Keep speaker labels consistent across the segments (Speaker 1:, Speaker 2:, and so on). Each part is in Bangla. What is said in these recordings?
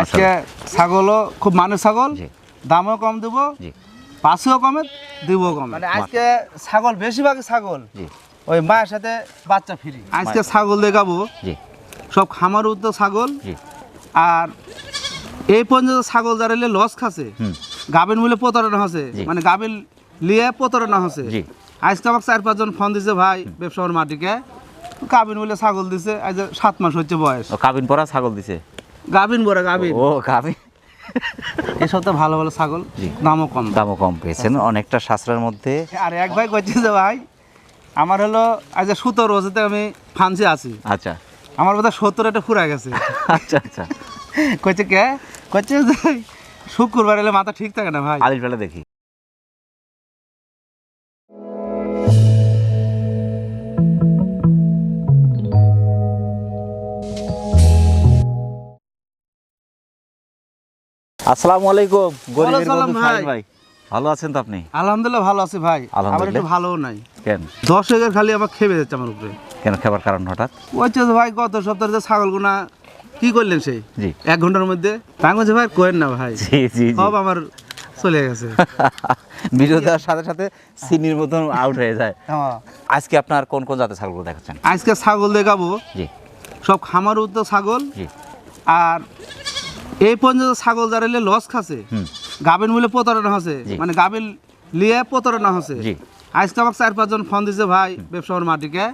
Speaker 1: আজকে ছাগলও খুব মানুষ ছাগল দামও কম দেবো পাঁচও কমে দিবও কম। মানে আজকে ছাগল বেশিরভাগ ছাগল। ওই মায়ের সাথে বাচ্চা ফ্রি। আজকে ছাগল দেখাবো। সব খামার উদ্যোগ ছাগল। আর এই পর্যন্ত ছাগল যারা লস খাচ্ছে।
Speaker 2: হুম।
Speaker 1: গাবিন মূল্যে প্রতারণা হচ্ছে। মানে গাবিন লিয়ে প্রতারণা হচ্ছে।
Speaker 2: জি।
Speaker 1: আজকে আমাকে চার পাঁচজন ফোন দিছে ভাই ব্যবসার মাটিকে কাবিন বলে ছাগল দিছে। আজ সাত মাস হচ্ছে বয়স।
Speaker 2: কাবিন পরা ছাগল দিছে?
Speaker 1: গাবিন বড় গাভিন।
Speaker 2: ও
Speaker 1: গাভিন। সব তো ভালো ভালো ছাগল। দামও কম।
Speaker 2: দামও কম পেয়েছেন। অনেকটা শাস্ত্রের মধ্যে।
Speaker 1: আর এক ভাই কইছে যে ভাই আমার হলো আজ সুতো রোজেতে আমি ফান্সি আছি।
Speaker 2: আচ্ছা।
Speaker 1: আমার বোধহয় সত্তর একটা ফুরা গেছে।
Speaker 2: আচ্ছা আচ্ছা।
Speaker 1: কইছে কে? কইছে যে শুক্রবার এলে মাথা ঠিক থাকে না ভাই।
Speaker 2: আলির বেলা দেখি। আসসালামু আলাইকুম গরিবের বন্ধু
Speaker 1: ভাই।
Speaker 2: ভাই। ভালো আছেন তো আপনি?
Speaker 1: আলহামদুলিল্লাহ ভালো আছি ভাই। আবার একটু। ভালোও নাই।
Speaker 2: কেন?
Speaker 1: দশ হাজার খালি আমার খেপে যাচ্ছে আমার উপরে।
Speaker 2: কেন খাবার কারণ হঠাৎ?
Speaker 1: বলছে ভাই গত সপ্তাহে যে ছাগলগুনা কি করলেন সেই
Speaker 2: জি।
Speaker 1: এক ঘণ্টার মধ্যে। তাই ভাই কোয়েন না ভাই।
Speaker 2: জি জি
Speaker 1: সব আমার চলে গেছে।
Speaker 2: ভিডিও দেওয়ার সাথে সাথে সিনির মতন আউট হয়ে যায়।
Speaker 1: হ্যাঁ।
Speaker 2: আজকে আপনার কোন কোন জাতের ছাগলগুলো দেখাচ্ছেন?
Speaker 1: আজকে ছাগল দেখাবো।
Speaker 2: জি।
Speaker 1: সব খামার উদ্যোগ ছাগল।
Speaker 2: জি।
Speaker 1: আর এই পর্যন্ত ছাগল যারা লস খাচ্ছে। গাবিন মূল্যে প্রতারণা হচ্ছে। মানে গাবিন লিয়ে প্রতারণা হচ্ছে। আজকে আমাকে চার পাঁচজন ফোন দিছে ভাই ব্যবসার মাটিকে।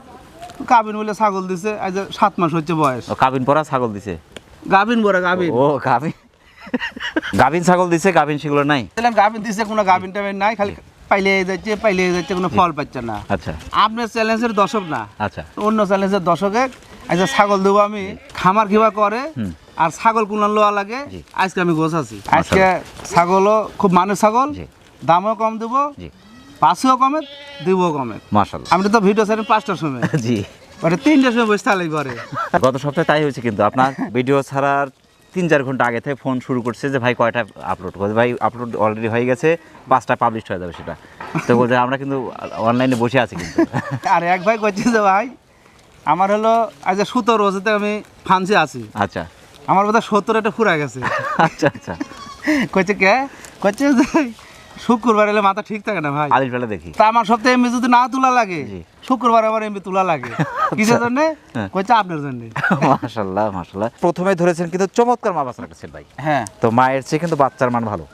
Speaker 1: গাবিন মূল্যে ছাগল দিছে আজ সাত মাস হচ্ছে বয়স।
Speaker 2: কাবিন পরা ছাগল দিছে?
Speaker 1: গাবিন বড় গাবিন
Speaker 2: ও গাবিন গাবিন ছাগল দিছে গাবিন সেগুলো নাই?
Speaker 1: গাবিন দিছে কোনো গাবিন টাবিন নাই খালি পাইলে যাচ্ছে পাইলে যাচ্ছে কোনো ফল পাচ্ছে না।
Speaker 2: আচ্ছা।
Speaker 1: আপনার চ্যালেঞ্জের দর্শক না।
Speaker 2: আচ্ছা।
Speaker 1: অন্য চ্যালেঞ্জের দর্শকে আজকে ছাগল দেবো আমি খামার কিবা করে। আর ছাগল কুনার লোয়া লাগে? আজকে আমি গোছ আছি। আজকে ছাগলও খুব মানুষ ছাগল দামও কম দেবো
Speaker 2: জি।
Speaker 1: পাশেও কমে দিবও কমে।
Speaker 2: মাশাল্লাহ
Speaker 1: আমি তো ভিডিও ছাড়ি পাঁচটার সময়।
Speaker 2: জি।
Speaker 1: ওটা তিনটার সময় বসে থাকলে পরে
Speaker 2: গত সপ্তাহে তাই হয়েছে কিন্তু। আপনার ভিডিও ছাড়ার তিন চার ঘণ্টা আগে থেকে ফোন শুরু করছে যে ভাই কয়টা আপলোড করবে? ভাই আপলোড অলরেডি হয়ে গেছে পাঁচটা পাবলিশ হয়ে যাবে সেটা। তো বলছে আমরা কিন্তু অনলাইনে বসে আছি কিন্তু।
Speaker 1: আর এক ভাই করছে যে ভাই আমার হলো আজ সুতো রোজেতে আমি ফান্সি আছি।
Speaker 2: আচ্ছা।
Speaker 1: আমার বোধহয় সত্তর একটা ফুরা গেছে
Speaker 2: আচ্ছা আচ্ছা।
Speaker 1: কইছে কে? কইছে যে শুক্রবার এলে মাথা ঠিক থাকে না ভাই।
Speaker 2: আলির বেলা দেখি।
Speaker 1: তা আমার সপ্তাহে এমবি যদি না তোলা লাগে শুক্রবার আবার এমবি তোলা লাগে। কিসের জন্য?
Speaker 2: হ্যাঁ।
Speaker 1: কইছে আপনার জন্য।
Speaker 2: মাশাল্লাহ মাশাল্লাহ। প্রথমে ধরেছেন কিন্তু চমৎকার মা বাচ্চা রাখছেন ভাই।
Speaker 1: হ্যাঁ।
Speaker 2: তো মায়ের চেয়ে কিন্তু বাচ্চার মান ভালো।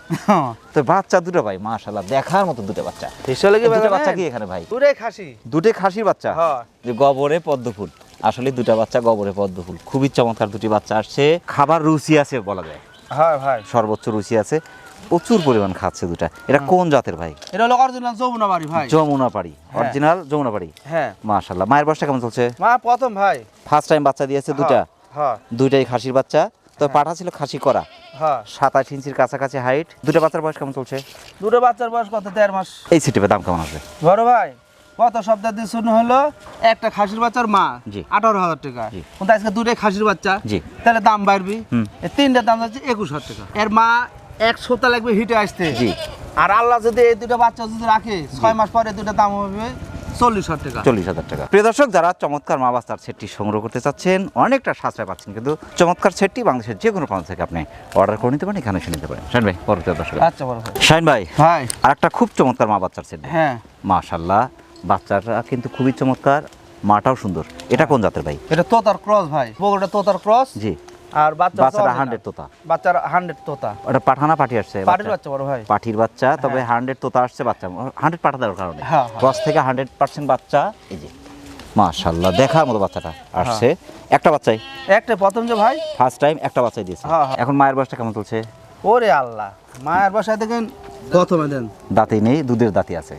Speaker 2: তো বাচ্চা দুটো ভাই মাশাল্লাহ দেখার মতো দুটো বাচ্চা।
Speaker 1: কি
Speaker 2: দুটো বাচ্চা কি এখানে ভাই?
Speaker 1: দূরে খাসি।
Speaker 2: দুটো খাসির বাচ্চা।
Speaker 1: হ্যাঁ।
Speaker 2: যে গবরে পদ্ম ফুল। আসলে দুটা বাচ্চা গবরে পদ্ম ফুল। খুবই চমৎকার দুটি বাচ্চা আসছে। খাবার রুচি আছে বলা যায়।
Speaker 1: হ্যাঁ ভাই।
Speaker 2: সর্বোচ্চ রুচি আছে। প্রচুর পরিমাণ খাচ্ছে দুটা এটা কোন জাতের ভাই?
Speaker 1: এটা হলো অরিজিনাল যমুনা বাড়ি ভাই।
Speaker 2: যমুনা পাড়ি অরিজিনাল যমুনা পাড়ি
Speaker 1: হ্যাঁ।
Speaker 2: মাশাল্লাহ মায়ের বয়সটা কেমন চলছে?
Speaker 1: মা প্রথম ভাই।
Speaker 2: ফার্স্ট টাইম বাচ্চা দিয়েছে দুটা
Speaker 1: হ্যাঁ।
Speaker 2: দুইটাই খাসির বাচ্চা। তো পাঠা ছিল খাসি করা।
Speaker 1: হ্যাঁ।
Speaker 2: সাতাশ ইঞ্চির কাছাকাছি হাইট দুটো বাচ্চার বয়স কেমন চলছে?
Speaker 1: দুটো বাচ্চার বয়স কত? দেড় মাস।
Speaker 2: এই সিটিপে দাম কেমন আসবে?
Speaker 1: বড় ভাই। কত সপ্তাহ দিয়ে শুরু হলো একটা খাসির বাচ্চার মা। আঠারো হাজার টাকা। কিন্তু আজকে দুটোই খাসির বাচ্চা তাহলে দাম বাড়বি। তিনটার দাম যাচ্ছে একুশ হাজার টাকা। এর মা এক সপ্তাহ লাগবে হিটে আসতে। আর আল্লাহ যদি এই দুটো বাচ্চা যদি রাখে ছয় মাস পরে দুটো দাম হবে চল্লিশ হাজার টাকা।
Speaker 2: চল্লিশ হাজার টাকা। প্রিয় দর্শক যারা চমৎকার মা বাচ্চার সেটটি সংগ্রহ করতে চাচ্ছেন অনেকটা সাশ্রয় পাচ্ছেন কিন্তু চমৎকার সেটটি বাংলাদেশের যে কোনো প্রান্ত থেকে আপনি অর্ডার করে নিতে পারেন এখানে এসে নিতে পারেন। শাইন ভাই পরবর্তী দর্শক।
Speaker 1: আচ্ছা ভাই।
Speaker 2: শাইন ভাই
Speaker 1: ভাই।
Speaker 2: আর একটা খুব চমৎকার মা বাচ্চার সেট।
Speaker 1: হ্যাঁ।
Speaker 2: মাশাল্লাহ বাচ্চাটা কিন্তু খুবই চমৎকার মাটাও সুন্দর। এটা কোন জাতের ভাই?
Speaker 1: এটা তোতার ক্রস ভাই বগুড়া তোতার ক্রস।
Speaker 2: জি।
Speaker 1: আর বাচ্চা
Speaker 2: বাচ্চাটা হান্ড্রেড তোতা।
Speaker 1: বাচ্চার হান্ড্রেড তোতা।
Speaker 2: ওটা পাঠানা পাঠি আসছে
Speaker 1: পাটির
Speaker 2: বাচ্চা?
Speaker 1: বড় ভাই।
Speaker 2: পাঠির বাচ্চা তবে হান্ড্রেড তোতা আসছে বাচ্চা। হান্ড্রেড পাঠা দেওয়ার কারণে।
Speaker 1: হ্যাঁ, হ্যাঁ।
Speaker 2: ক্রস থেকে হান্ড্রেড পার্সেন্ট বাচ্চা। এই যে মাশাল্লাহ দেখার মতো বাচ্চাটা আসছে। একটা বাচ্চাই।
Speaker 1: একটা প্রথম যে ভাই।
Speaker 2: ফার্স্ট টাইম একটা বাচ্চাই দিয়েছে।
Speaker 1: হ্যাঁ, হ্যাঁ।
Speaker 2: এখন মায়ের বয়সটা কেমন চলছে?
Speaker 1: ওরে আল্লাহ মায়ের বাসায় দেখেন প্রথমে দেন।
Speaker 2: দাঁতেই নেই দুধের দাঁতি আছে।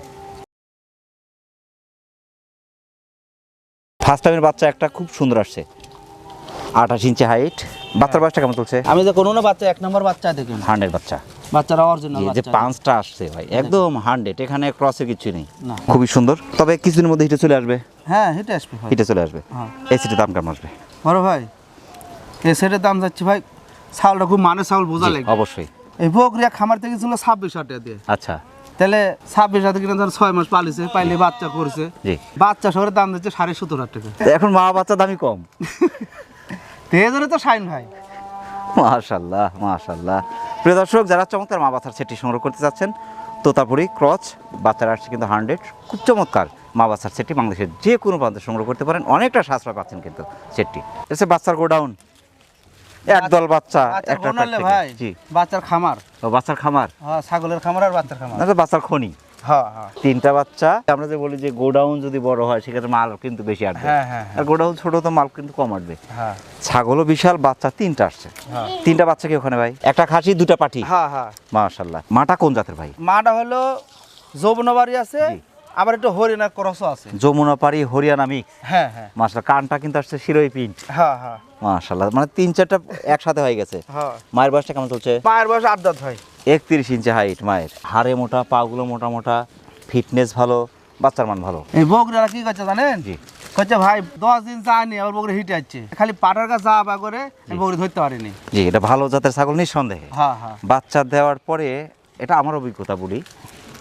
Speaker 2: ফার্স্ট টাইমের বাচ্চা একটা খুব সুন্দর আসছে। আঠাশ ইঞ্চি হাইট বাচ্চার বয়সটা কেমন চলছে?
Speaker 1: আমি যে কোনো না বাচ্চা এক নম্বর বাচ্চা দেখেন
Speaker 2: হান্ড্রেড বাচ্চা।
Speaker 1: বাচ্চারা অরিজিনাল
Speaker 2: যে পাঁচটা আসছে ভাই একদম হান্ড্রেড। এখানে ক্রসের কিছু নেই। খুবই সুন্দর। তবে কিছুদিনের মধ্যে হিটে চলে আসবে।
Speaker 1: হ্যাঁ হেঁটে আসবে
Speaker 2: হিটে চলে আসবে।
Speaker 1: হ্যাঁ।
Speaker 2: এই সিটের দাম কেমন আসবে?
Speaker 1: বড় ভাই এই সেটের দাম যাচ্ছে ভাই চাউলটা খুব মানে চাউল বোঝা লাগে।
Speaker 2: অবশ্যই।
Speaker 1: এই বকরিয়া খামার থেকে ছিল ছাব্বিশ টাকা দিয়ে।
Speaker 2: আচ্ছা।
Speaker 1: তাহলে ছাব্বিশ হাজার কিনা ধর ছয় মাস পালিছে পাইলে বাচ্চা করছে। বাচ্চা শহরের দাম দিচ্ছে সাড়ে সত্তর হাজার টাকা।
Speaker 2: এখন মা বাচ্চা দামই কম।
Speaker 1: তেজরে তো সাইন ভাই।
Speaker 2: মাশাল্লাহ মাশাল্লাহ। প্রিয় দর্শক যারা চমৎকার মা বাচ্চার সেটটি সংগ্রহ করতে চাচ্ছেন তোতাপুরি ক্রচ বাচ্চারা আসছে কিন্তু হান্ড্রেড। খুব চমৎকার মা বাচ্চার সেটটি বাংলাদেশের যে কোনো প্রান্তে সংগ্রহ করতে পারেন। অনেকটা সাশ্রয় পাচ্ছেন কিন্তু সেটটি। এসে বাচ্চার গোডাউন। একদল বাচ্চা একটা
Speaker 1: ভাই
Speaker 2: জি।
Speaker 1: বাচ্চার খামার।
Speaker 2: ও বাচ্চার খামার?
Speaker 1: হ্যাঁ ছাগলের খামার আর বাচ্চার খামার।
Speaker 2: না বাচ্চার খনি।
Speaker 1: হ্যাঁ হ্যাঁ।
Speaker 2: তিনটা বাচ্চা। আমরা যে বলি যে গোডাউন যদি বড় হয় সেক্ষেত্রে মাল কিন্তু বেশি আসবে।
Speaker 1: হ্যাঁ
Speaker 2: আর গোডাউন ছোট তো মাল কিন্তু কম আসবে। ছাগলও বিশাল বাচ্চা তিনটা আসছে। তিনটা বাচ্চা কি ওখানে ভাই? একটা খাসি দুটা পাঠি?
Speaker 1: হ্যাঁ হ্যাঁ।
Speaker 2: মাশাল্লাহ। মাটা কোন জাতের ভাই?
Speaker 1: মাটা হলো যৌবনবাড়ি আছে। আবার একটু হরিণা ক্রসও আছে।
Speaker 2: যমুনা পাড়ি হরিয়ানা মিক্স।
Speaker 1: হ্যাঁ হ্যাঁ।
Speaker 2: মাশাল্লাহ কানটা কিন্তু আসছে শিরোই পিন।
Speaker 1: হ্যাঁ হ্যাঁ।
Speaker 2: মাশাল্লাহ মানে তিন চারটা একসাথে হয়ে গেছে।
Speaker 1: হ্যাঁ।
Speaker 2: মায়ের বয়সটা কেমন চলছে?
Speaker 1: মায়ের বয়স আট দাঁত হয়।
Speaker 2: একত্রিশ ইঞ্চি হাইট মায়ের। হাড়ে মোটা পাগুলো মোটা মোটা ফিটনেস ভালো বাচ্চার মান ভালো।
Speaker 1: এই বকরিরা কি করছে জানেন?
Speaker 2: জি।
Speaker 1: করছে ভাই দশ দিন চায়নি আবার বকরি হিটে যাচ্ছে খালি পাটার কাছে যা বা করে বকরি ধরতে পারিনি।
Speaker 2: জি এটা ভালো জাতের ছাগল নিঃসন্দেহে।
Speaker 1: হ্যাঁ হ্যাঁ।
Speaker 2: বাচ্চা দেওয়ার পরে এটা আমার অভিজ্ঞতা বলি।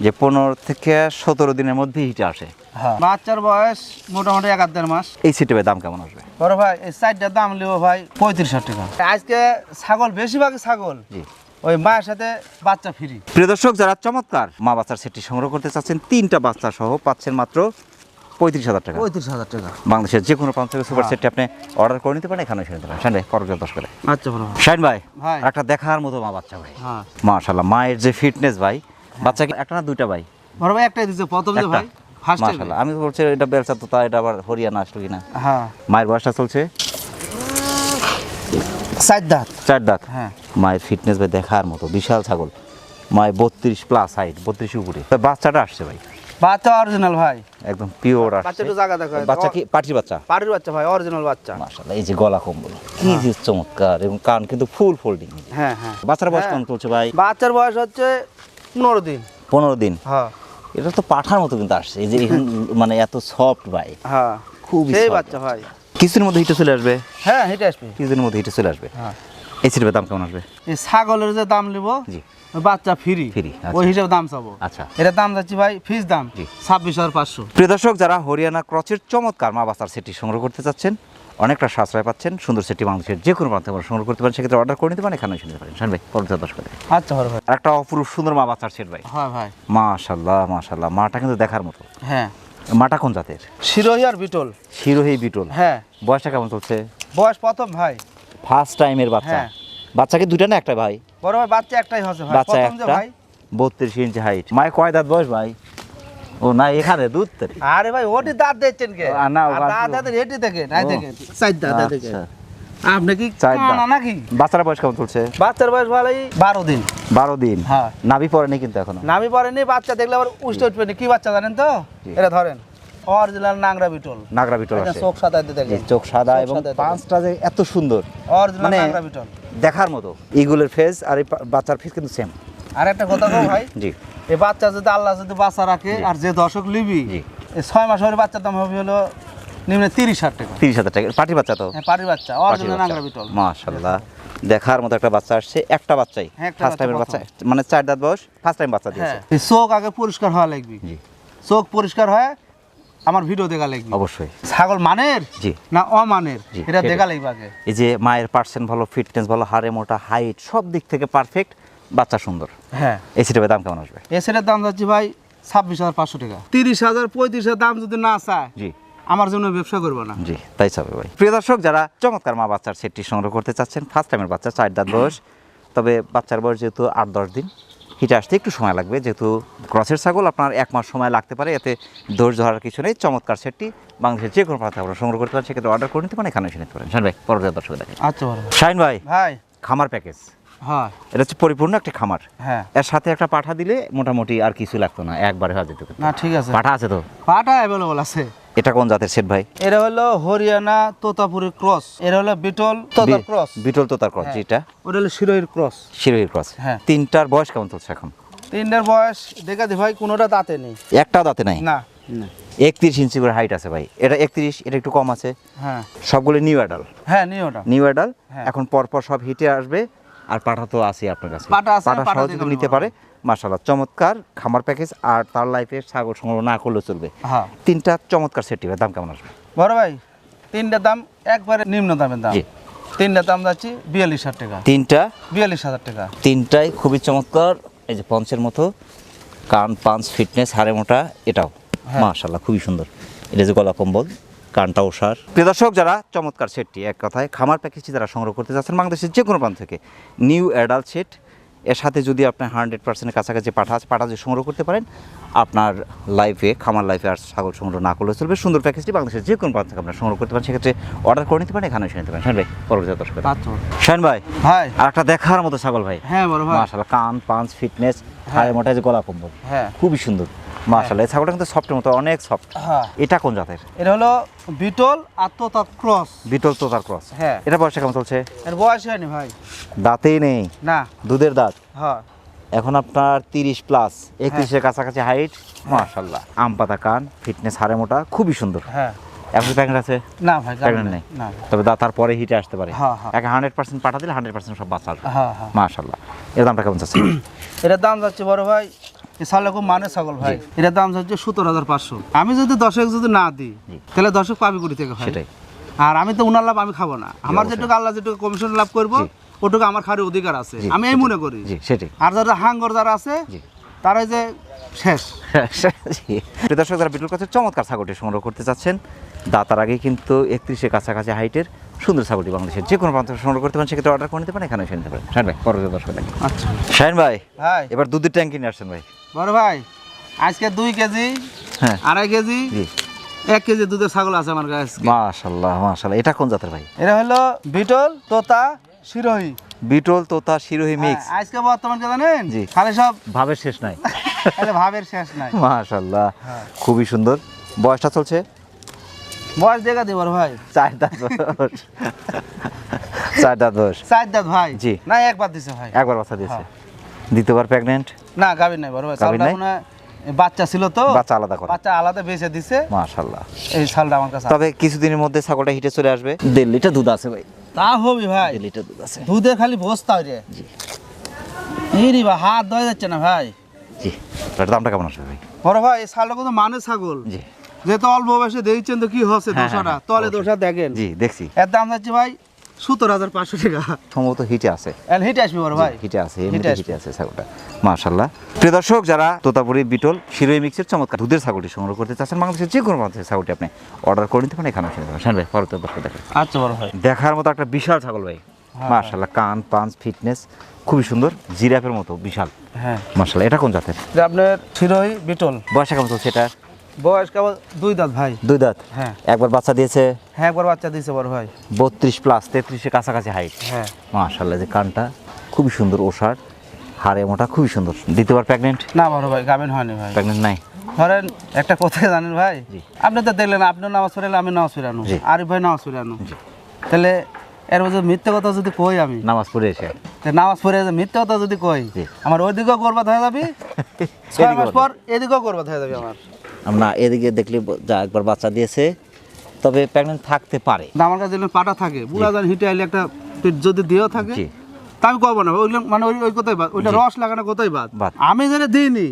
Speaker 2: যে পনেরো থেকে সতেরো দিনের মধ্যে হিটে আসে।
Speaker 1: হ্যাঁ। বাচ্চার বয়স মোটামুটি এক আধ দেড় মাস।
Speaker 2: এই সিটের দাম কেমন আসবে?
Speaker 1: বড় ভাই এই সাইডটার দাম নেব ভাই পঁয়ত্রিশ হাজার টাকা। আজকে ছাগল বেশিরভাগ ছাগল।
Speaker 2: জি।
Speaker 1: ওই মায়ের সাথে বাচ্চা ফ্রি
Speaker 2: প্রিয় দর্শক যারা চমৎকার মা বাচ্চার সেটটি সংগ্রহ করতে চাচ্ছেন তিনটা বাচ্চা সহ পাচ্ছেন মাত্র পঁয়ত্রিশ হাজার টাকা।
Speaker 1: পঁয়ত্রিশ হাজার টাকা।
Speaker 2: বাংলাদেশের যে কোনো প্রান্ত থেকে সুপার
Speaker 1: হ্যাঁ।
Speaker 2: সেটটি আপনি অর্ডার করে নিতে পারেন এখানে এসে নিতে পারেন। শাইন ভাই করবেন দশ করে।
Speaker 1: আচ্ছা বড় ভাই।
Speaker 2: শাইন ভাই
Speaker 1: ভাই।
Speaker 2: একটা দেখার মতো মা বাচ্চা ভাই।
Speaker 1: হ্যাঁ।
Speaker 2: মাশাল্লাহ মায়ের যে ফিটনেস ভাই বাচ্চা একটা না দুইটা ভাই?
Speaker 1: বড় ভাই একটাই দিচ্ছে প্রথম যে ভাই
Speaker 2: মাশাল্লাহ আমি বলছি এটা বেলচা তো তা এটা আবার হরিয়ানা আসলো কিনা?
Speaker 1: হ্যাঁ।
Speaker 2: মায়ের বয়সটা চলছে?
Speaker 1: সাইড দাঁত।
Speaker 2: চার দাঁত?
Speaker 1: হ্যাঁ।
Speaker 2: মায়ের ফিটনেস ভাই দেখার মতো বিশাল ছাগল। মায়ের বত্রিশ প্লাস হাইট বত্রিশ উপরে। বাচ্চাটা আসছে ভাই?
Speaker 1: বাচ্চা অরিজিনাল ভাই।
Speaker 2: একদম পিওর
Speaker 1: বাচ্চা একটু জায়গা দেখো
Speaker 2: বাচ্চা কি পাটির বাচ্চা?
Speaker 1: পাড়ির বাচ্চা ভাই অরিজিনাল বাচ্চা।
Speaker 2: মাশাল্লাহ এই যে গলা কম্বল কি যে চমৎকার। এবং কান কিন্তু ফুল ফোল্ডিং
Speaker 1: হ্যাঁ হ্যাঁ।
Speaker 2: বাচ্চার বয়স
Speaker 1: হ্যাঁ।
Speaker 2: কেমন চলছে ভাই?
Speaker 1: বাচ্চার বয়স হচ্ছে পনেরো দিন।
Speaker 2: পনেরো দিন?
Speaker 1: হ্যাঁ।
Speaker 2: এটা তো পাঠার মতো কিন্তু আসছে এই যে এখন মানে এত সফট ভাই।
Speaker 1: হ্যাঁ
Speaker 2: খুবই
Speaker 1: সেই বাচ্চা ভাই।
Speaker 2: কিছুদিনের মধ্যে হিটে চলে আসবে?
Speaker 1: হ্যাঁ হেঁটে আসবে।
Speaker 2: কিছুর মধ্যে হিটে চলে আসবে?
Speaker 1: হ্যাঁ।
Speaker 2: এই সিটের দাম কেমন আসবে?
Speaker 1: এই ছাগলের যে দাম নেব
Speaker 2: জি।
Speaker 1: বাচ্চা ফ্রি
Speaker 2: আচ্ছা।
Speaker 1: ওই হিসেবে দাম চাবো।
Speaker 2: আচ্ছা।
Speaker 1: এটা দাম যাচ্ছে ভাই ফিস দাম। ছাব্বিশ হাজার পাঁচশো।
Speaker 2: প্রিয় দর্শক যারা হরিয়ানা ক্রচের চমৎকার মা বাচ্চার সেটটি সংগ্রহ করতে চাচ্ছেন অনেকটা সাশ্রয় পাচ্ছেন। সুন্দর সেটটি বাংলাদেশের যে কোনো প্রান্তে আপনারা সংগ্রহ করতে পারেন। সেক্ষেত্রে অর্ডার করে নিতে পারেন এখানে এসে নিতে পারেন। শান ভাই পরবর্তী দশ করে
Speaker 1: আচ্ছা ভাই।
Speaker 2: একটা অপরূপ সুন্দর মা বাচ্চার সেট ভাই।
Speaker 1: হয় ভাই।
Speaker 2: মাশাল্লাহ মাশাল্লাহ মাটা কিন্তু দেখার মতো।
Speaker 1: হ্যাঁ।
Speaker 2: মাটা কোন জাতের?
Speaker 1: শিরোহি আর বিটল।
Speaker 2: শিরোহি বিটল।
Speaker 1: হ্যাঁ।
Speaker 2: বয়সটা কেমন চলছে?
Speaker 1: বয়স প্রথম ভাই।
Speaker 2: ফার্স্ট টাইমের বাচ্চা।
Speaker 1: হ্যাঁ।
Speaker 2: বাচ্চা কি দুটা না একটা ভাই?
Speaker 1: বড় ভাই বাচ্চা একটাই হচ্ছে ভাই।
Speaker 2: বাচ্চা
Speaker 1: প্রথম যে
Speaker 2: একটা।
Speaker 1: ভাই।
Speaker 2: বত্রিশ ইঞ্চি হাইট মায়ের কয় দাঁত বয়স ভাই? ও না এখানে দুধ
Speaker 1: আরে ভাই ওটি দাঁত দিচ্ছেন কে?
Speaker 2: না,
Speaker 1: দাঁত এটি থেকে নাই থেকে। চার দাঁত থেকে।
Speaker 2: আচ্ছা।
Speaker 1: আপনি কি
Speaker 2: চার
Speaker 1: নাকি?
Speaker 2: বাচ্চারা বয়স কেমন চলছে?
Speaker 1: বাচ্চার বয়স ভালোই বারো দিন।
Speaker 2: বারো দিন?
Speaker 1: হ্যাঁ।
Speaker 2: নাভি পড়েনি কিন্তু এখনও?
Speaker 1: নামি পড়েনি বাচ্চা দেখলে আবার উঠতে উঠবে কি বাচ্চা জানেন তো? এটা ধরেন অরিজিনাল নাংরা বিটল।
Speaker 2: নাগরা বিটল আছে
Speaker 1: চোখ সাদা
Speaker 2: চোখ সাদা এবং পাঁচটা যে এত সুন্দর।
Speaker 1: অরিজিনাল
Speaker 2: মানে-
Speaker 1: বিটল।
Speaker 2: দেখার মতো। ইগুলের ফেস আর এই বাচ্চার ফেস কিন্তু সেম
Speaker 1: আর একটা কথা কও ভাই
Speaker 2: জি।
Speaker 1: এই বাচ্চা যদি আল্লাহ যদি বাচ্চা রাখে আর যে দর্শক লিবি এই ছয় মাস বাচ্চার দাম হবে হলো নিম্নে তিরিশ হাজার টাকা।
Speaker 2: তিরিশ হাজার টাকা। পাটি বাচ্চা তো?
Speaker 1: হ্যাঁ পাড়ির বাচ্চা
Speaker 2: মাশাল্লাহ দেখার মতো একটা বাচ্চা আসছে একটা বাচ্চাই।
Speaker 1: হ্যাঁ,
Speaker 2: ফার্স্ট
Speaker 1: বাচ্চা
Speaker 2: টাইমের বাচ্চা। মানে চার দাঁত বয়স ফার্স্ট টাইম বাচ্চা দিয়েছে।
Speaker 1: হ্যাঁ চোখ আগে পরিষ্কার হওয়া লাগবে। চোখ পরিষ্কার হয় আমার ভিডিও দেখা লাগবে।
Speaker 2: অবশ্যই।
Speaker 1: ছাগল মানের
Speaker 2: জি।
Speaker 1: না অমানের? এটা। দেখা লাগবে আগে
Speaker 2: এই যে মায়ের পার্সেন্ট ভালো ফিটনেস ভালো হাড়ে মোটা হাইট সব দিক থেকে পারফেক্ট বাচ্চা সুন্দর।
Speaker 1: হ্যাঁ।
Speaker 2: এই সিটের দাম কেমন আসবে?
Speaker 1: এ সেটার দাম যাচ্ছে ভাই ছাব্বিশ হাজার পাঁচশো টাকা। তিরিশ হাজার পঁয়ত্রিশ হাজার দাম যদি না চায়
Speaker 2: জি।
Speaker 1: আমার জন্য ব্যবসা করব না।
Speaker 2: জি তাই চাবে ভাই। প্রিয় দর্শক যারা চমৎকার মা বাচ্চার সেটটি সংগ্রহ করতে চাচ্ছেন ফার্স্ট টাইমের বাচ্চা চার দাঁত বয়স তবে বাচ্চার বয়স যেহেতু আট দশ দিন হিটে আসতে একটু সময় লাগবে। যেহেতু ক্রসের ছাগল আপনার এক মাস সময় লাগতে পারে এতে ধৈর্য ধরার কিছু নেই। চমৎকার সেটটি বাংলাদেশের যে কোনো প্রান্তে আপনারা সংগ্রহ করতে পারেন সেক্ষেত্রে অর্ডার করে নিতে পারেন এখানে এসে নিতে পারেন। শাইন ভাই পরবর্তী দর্শক দেখেন
Speaker 1: আচ্ছা
Speaker 2: শাইন ভাই
Speaker 1: ভাই।
Speaker 2: খামার প্যাকেজ
Speaker 1: হ্যাঁ।
Speaker 2: এটা হচ্ছে পরিপূর্ণ একটা খামার।
Speaker 1: হ্যাঁ।
Speaker 2: এর সাথে একটা পাঠা দিলে মোটামুটি আর কিছু লাগতো না একবারে হয়ে যেত
Speaker 1: না ঠিক আছে।
Speaker 2: পাঠা আছে তো?
Speaker 1: পাটা অ্যাভেলেবল আছে।
Speaker 2: এটা কোন জাতের সেট ভাই?
Speaker 1: এটা হলো হরিয়ানা তোতাপুরি ক্রস। এটা হলো বিটল তোতার ক্রস।
Speaker 2: বিটল তো তার ক্রস
Speaker 1: হ্যাঁ।
Speaker 2: যেটা?
Speaker 1: ওটা হলো শিরোহির ক্রস।
Speaker 2: শিরোহির ক্রস।
Speaker 1: হ্যাঁ।
Speaker 2: তিনটার বয়স কেমন চলছে এখন?
Speaker 1: তিনটার বয়স দেখা দি ভাই কোনোটা দাঁতে নেই।
Speaker 2: একটাও দাঁতে নাই?
Speaker 1: না।
Speaker 2: একত্রিশ ইঞ্চি করে হাইট আছে ভাই। এটা একত্রিশ এটা একটু কম আছে।
Speaker 1: হ্যাঁ।
Speaker 2: সবগুলো নিউ অ্যাডাল
Speaker 1: হ্যাঁ নিয়ে ওটা
Speaker 2: নিউ অ্যাডাল
Speaker 1: হ্যাঁ।
Speaker 2: এখন পরপর সব হিটে আসবে। আর পাঠা তো আছে আপনার কাছে।
Speaker 1: পাঠা
Speaker 2: সহজে নিতে। পারে মাশাল্লাহ চমৎকার খামার প্যাকেজ আর তার লাইফে ছাগল সংগ্রহ না করলেও চলবে।
Speaker 1: হ্যাঁ।
Speaker 2: তিনটা চমৎকার সেট দাম কেমন আসবে?
Speaker 1: বড় ভাই তিনটার দাম একবারে নিম্ন দামের দাম। তিনটা দাম যাচ্ছি বিয়াল্লিশ হাজার টাকা।
Speaker 2: তিনটা?
Speaker 1: বিয়াল্লিশ হাজার টাকা।
Speaker 2: তিনটাই খুবই চমৎকার এই যে পঞ্চের মতো কান পাঞ্চ ফিটনেস হাড়ে মোটা এটাও।
Speaker 1: হ্যাঁ।
Speaker 2: মাশাল্লাহ খুবই সুন্দর। এটা যে গলা কম্বল কানটা সার প্রিয় দর্শক যারা চমৎকার সেটটি এক কথায় খামার প্যাকেজটি যারা সংগ্রহ করতে যাচ্ছেন বাংলাদেশের যে কোনো প্রান্ত থেকে নিউ অ্যাডাল্ট সেট এর সাথে যদি আপনি হান্ড্রেড পার্সেন্টের কাছাকাছি পাঠা পাঠা যদি সংগ্রহ করতে পারেন আপনার লাইফে খামার লাইফে আর ছাগল সংগ্রহ না করলে চলবে। সুন্দর প্যাকেজটি বাংলাদেশের যে কোনো প্রান্ত থেকে আপনারা সংগ্রহ করতে পারেন। সেক্ষেত্রে অর্ডার করে নিতে পারেন এখানে এসে নিতে পারেন। শাহিন ভাই পরবর্তী দর্শক শাহিন ভাই
Speaker 1: ভাই।
Speaker 2: আর একটা দেখার মতো ছাগল ভাই।
Speaker 1: হ্যাঁ বড় ভাই।
Speaker 2: মাশাআল্লাহ কান পাঁচ ফিটনেস হাড়ে মোটা যে গলা কম্বল।
Speaker 1: হ্যাঁ।
Speaker 2: খুবই সুন্দর। মাশাআল্লাহ এই ছাগলটা কিন্তু সফটের মতো অনেক সফট
Speaker 1: হ্যাঁ।
Speaker 2: এটা কোন জাতের?
Speaker 1: এটা হলো বিটল আত্মতার ক্রস।
Speaker 2: বিটল তোতার ক্রস।
Speaker 1: হ্যাঁ।
Speaker 2: এটা বয়সে কেমন চলছে?
Speaker 1: এর বয়স হয়নি ভাই।
Speaker 2: দাঁতেই নেই।
Speaker 1: না।
Speaker 2: দুধের দাঁত।
Speaker 1: হ্যাঁ।
Speaker 2: এখন আপনার তিরিশ প্লাস একত্রিশের কাছাকাছি হাইট মাশাআল্লাহ। আম পাতা কান ফিটনেস হাড়ে মোটা খুবই সুন্দর।
Speaker 1: হ্যাঁ।
Speaker 2: এখন প্যাকেট আছে?
Speaker 1: না ভাই
Speaker 2: নেই। তবে হিটে আসতে পারে।
Speaker 1: হ্যাঁ, হ্যাঁ।
Speaker 2: একে হান্ড্রেড পার্সেন্ট পাঠা দিলে হান্ড্রেড পার্সেন্ট সব
Speaker 1: হ্যাঁ হ্যাঁ।
Speaker 2: মাশাআল্লাহ। এর দামটা কেমন চাচ্ছে
Speaker 1: এটার দাম যাচ্ছে বড় ভাই খুব মানে ছাগল ভাই। এটার দাম যাচ্ছে সতেরো হাজার পাঁচশো। আমি যদি দশক যদি না দিই তাহলে দশক পাবি কুড়ি থেকে ভাই?
Speaker 2: সেটাই।
Speaker 1: আর আমি তো উনার লাভ আমি খাব না। আমার যেটুকু আল্লাহ যেটুকু কমিশন লাভ করব ওটুকু আমার খারি অধিকার আছে। আমি এই মনে করি।
Speaker 2: সেটাই।
Speaker 1: আর যারা হাঙ্গর যারা আছে
Speaker 2: জি।
Speaker 1: তারা যে শেষ।
Speaker 2: দর্শক যারা বিটুল কাছে চমৎকার ছাগলটি সংগ্রহ করতে চাচ্ছেন দাতার আগে কিন্তু একত্রিশের কাছাকাছি হাইটের সুন্দর ছাগলটি বাংলাদেশের যে কোনো প্রান্ত সংগ্রহ করতে পারেন সেক্ষেত্রে অর্ডার করে নিতে পারেন এখানে এসে নিতে পারেন শাহিন ভাই পরবর্তী দর্শক দেখেন।
Speaker 1: আচ্ছা।
Speaker 2: শাহিন ভাই এবার দুধের ট্যাঙ্কি নিয়ে আসছেন ভাই।
Speaker 1: বড় ভাই আজকে দুই কেজি
Speaker 2: হ্যাঁ।
Speaker 1: আড়াই কেজি এক কেজি দুধের ছাগল আছে আমার কাছে
Speaker 2: মাশাল্লাহ মাশাল্লাহ এটা কোন জাতের ভাই?
Speaker 1: এটা হলো বিটল তোতা শিরোহী।
Speaker 2: বিটল তোতা শিরোহী মিক্স।
Speaker 1: হ্যাঁ, আজকে বর্তমান কে জানেন?
Speaker 2: জি।
Speaker 1: খালি সব
Speaker 2: ভাবের শেষ নাই।
Speaker 1: খালি ভাবের শেষ নাই।
Speaker 2: মাশাল্লাহ
Speaker 1: হ্যাঁ।
Speaker 2: খুবই সুন্দর। বয়সটা চলছে?
Speaker 1: বয়স দেখা দিব ভাই।
Speaker 2: চার দাঁত বয়স চার দাঁত বয়স
Speaker 1: চার দাঁত ভাই।
Speaker 2: জি।
Speaker 1: না একবার দিছে ভাই।
Speaker 2: একবার বাচ্চা দিয়েছে।
Speaker 1: হ্যাঁ।
Speaker 2: দ্বিতীয়বার প্রেগনেন্ট
Speaker 1: না গাবির নাই বড় ভাই।
Speaker 2: নাই?
Speaker 1: বাচ্চা ছিল তো।
Speaker 2: বাচ্চা আলাদা করে।
Speaker 1: বাচ্চা আলাদা বেঁচে দিছে।
Speaker 2: মাশাল্লাহ
Speaker 1: এই ছালটা আমার কাছে
Speaker 2: তবে কিছুদিনের মধ্যে ছাগলটা হিটে চলে আসবে। দেড় লিটার দুধ আছে ভাই।
Speaker 1: তা হবে ভাই।
Speaker 2: দেড় লিটার দুধ আছে।
Speaker 1: দুধে খালি বসতে রে।
Speaker 2: জি।
Speaker 1: এই ভাই হাত ধয়ে যাচ্ছে না ভাই।
Speaker 2: জি। এটার দামটা কেমন আসবে ভাই?
Speaker 1: বড় ভাই এই ছালটা কিন্তু মানে ছাগল?
Speaker 2: জি।
Speaker 1: যেহেতু অল্প বয়সে দেখছেন তো কি হচ্ছে
Speaker 2: হ্যাঁ,
Speaker 1: দোষাটা?
Speaker 2: হ্যাঁ,
Speaker 1: তলে। দোষা দেখেন।
Speaker 2: জি দেখছি।
Speaker 1: এর দাম যাচ্ছে ভাই সত্তর হাজার পাঁচশো টাকা।
Speaker 2: সম্ভবত হিটে আছে।
Speaker 1: হিট আসবে বড় ভাই।
Speaker 2: হিটে আছে
Speaker 1: হিটে
Speaker 2: আছে ছাগলটা। মাশাল্লাহ প্রিয় দর্শক যারা তোতাপুরি বিটল শিরোই মিক্সের চমৎকার দুধের ছাগলটি সংগ্রহ করতে চাচ্ছেন বাংলাদেশের যে কোনো থেকে ছাগলটি আপনি অর্ডার করে নিতে পারেন। এখানে নিতে ভাই পরবর্তী দর্শক দেখেন
Speaker 1: আচ্ছা বড় ভাই।
Speaker 2: দেখার মতো একটা বিশাল ছাগল ভাই।
Speaker 1: হ্যাঁ।
Speaker 2: মাশাল্লাহ কান পাঞ্চ ফিটনেস খুবই সুন্দর জিরাফের মতো বিশাল।
Speaker 1: হ্যাঁ।
Speaker 2: মাশাল্লাহ এটা কোন জাতের?
Speaker 1: যে আপনার শিরোই বিটল।
Speaker 2: বয়সে কেমন চলছে এটা?
Speaker 1: বয়স কেবল দুই দাঁত ভাই।
Speaker 2: দুই দাঁত?
Speaker 1: হ্যাঁ।
Speaker 2: একবার বাচ্চা দিয়েছে?
Speaker 1: হ্যাঁ একবার বাচ্চা দিয়েছে বড় ভাই।
Speaker 2: বত্রিশ প্লাস তেত্রিশের কাছাকাছি হাইট
Speaker 1: হ্যাঁ।
Speaker 2: মাশাল্লাহ যে কানটা খুবই সুন্দর ওষার। হাড়ে মোটা খুবই সুন্দর। দ্বিতীয়বার প্রেগনেন্ট
Speaker 1: না বড় ভাই গাবেন হয়নি ভাই।
Speaker 2: প্রেগনেন্ট নাই?
Speaker 1: ধরেন একটা কোথায় জানেন ভাই আপনি তো দেখলেন আপনিও নামাজ পড়ালে আমি নামাজ পড়ানো। আরিফ ভাই নামাজ পড়ানো। তাহলে এর মধ্যে মিথ্যে কথা যদি কই আমি?
Speaker 2: নামাজ পড়ে এসে।
Speaker 1: নামাজ পড়ে যে মিথ্যে কথা যদি কই। আমার ওইদিকেও করবাদ হয়ে যাবি। ছয় মাস পর এদিকেও করবাদ হয়ে যাবে আমার।
Speaker 2: আমরা এদিকে দেখলে যা একবার বাচ্চা দিয়েছে তবে প্রেগনেন্ট থাকতে পারে।
Speaker 1: আমার কাছে যেন পাটা থাকে। বুড়া যান হিটে আইলে একটা যদি দিয়েও থাকে তা আমি কব না ওইগুলো মানে ওই ওই কথাই বাদ ওইটা রস লাগানো কথাই বাদ। আমি যেটা দিইনি।